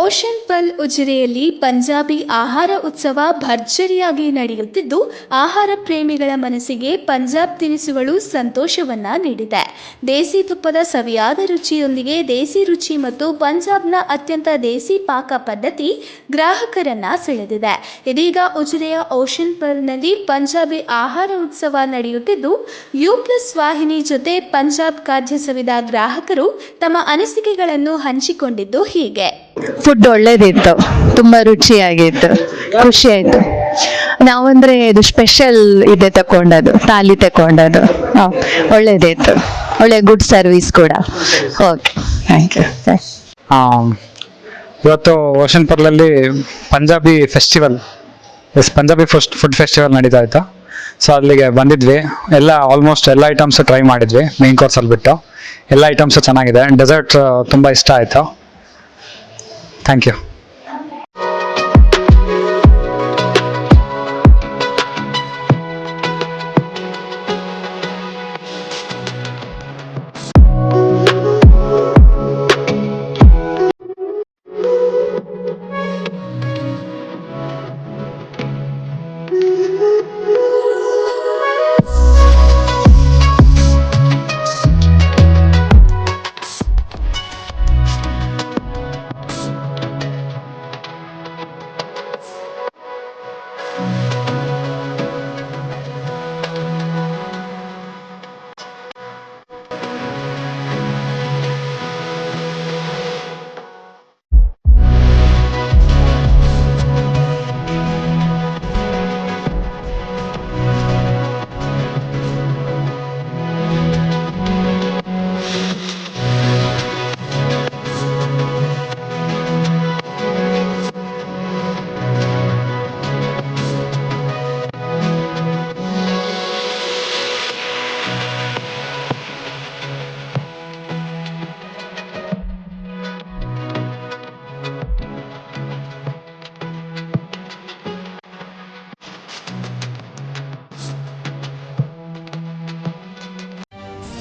Ocean ಪಲ್ ಉಜಿರೆಯಲ್ಲಿ ಪಂಜಾಬಿ ಆಹಾರ ಉತ್ಸವ ಭರ್ಜರಿಯಾಗಿ ನಡೆಯುತ್ತಿದ್ದು, ಆಹಾರ ಪ್ರೇಮಿಗಳ ಮನಸ್ಸಿಗೆ ಪಂಜಾಬ್ ತಿನಿಸುಗಳು ಸಂತೋಷವನ್ನ ನೀಡಿದೆ. ದೇಸಿ ತುಪ್ಪದ ಸವಿಯಾದ ರುಚಿಯೊಂದಿಗೆ ದೇಸಿ ರುಚಿ ಮತ್ತು ಪಂಜಾಬ್ನ ಅತ್ಯಂತ ದೇಸಿ ಪಾಕ ಪದ್ಧತಿ ಗ್ರಾಹಕರನ್ನ ಸೆಳೆದಿದೆ. ಇದೀಗ ಉಜಿರೆಯ ಓಷನ್ ಪಲ್ನಲ್ಲಿ ಪಂಜಾಬಿ ಆಹಾರ ಉತ್ಸವ ನಡೆಯುತ್ತಿದ್ದು ಯು ಪ್ಲಸ್ ವಾಹಿನಿ ಜೊತೆ ಪಂಜಾಬ್ ಖಾದ್ಯ ಸವಿದ ಗ್ರಾಹಕರು ತಮ್ಮ ಅನಿಸಿಕೆಗಳನ್ನು ಹಂಚಿಕೊಂಡಿದ್ದು ಹೀಗೆ. ಫುಡ್ ಒಳ್ಳೇದಿತ್ತು. ತುಂಬಾ ರುಚಿಯಾಗಿತ್ತು. ಖುಷಿ ಆಯ್ತು ನಾವಂದ್ರೆ ಇದು ಸ್ಪೆಷಲ್ ಇದೆ ತಕೊಂಡದು ತಾಲಿ ತಕೊಂಡದು ಒಳ್ಳೇದಿತ್ತು. ಒಳ್ಳೆ ಗುಡ್ ಸರ್ವಿಸ್ ಕೂಡ. ಓಕೆ ಥ್ಯಾಂಕ್ ಯು ಇವತ್ತು ocean ಪರ್ಲಲ್ಲಿ Punjabi festival yes Punjabi first food festival ನಡೀತಾ ಇತ್ತು ಸೊ ಅಲ್ಲಿಗೆ ಬಂದಿದ್ವಿ. ಎಲ್ಲ ಆಲ್ಮೋಸ್ಟ್ ಎಲ್ಲ ಐಟಮ್ಸ್ ಟ್ರೈ ಮಾಡಿದ್ವಿ ಮೇನ್ ಕೋರ್ಸಲ್ಲಿ ಬಿಟ್ಟು ಎಲ್ಲ ಐಟಮ್ಸು ಚೆನ್ನಾಗಿದೆ. ಡೆಸರ್ಟ್ ತುಂಬ ಇಷ್ಟ ಆಯಿತು. Thank you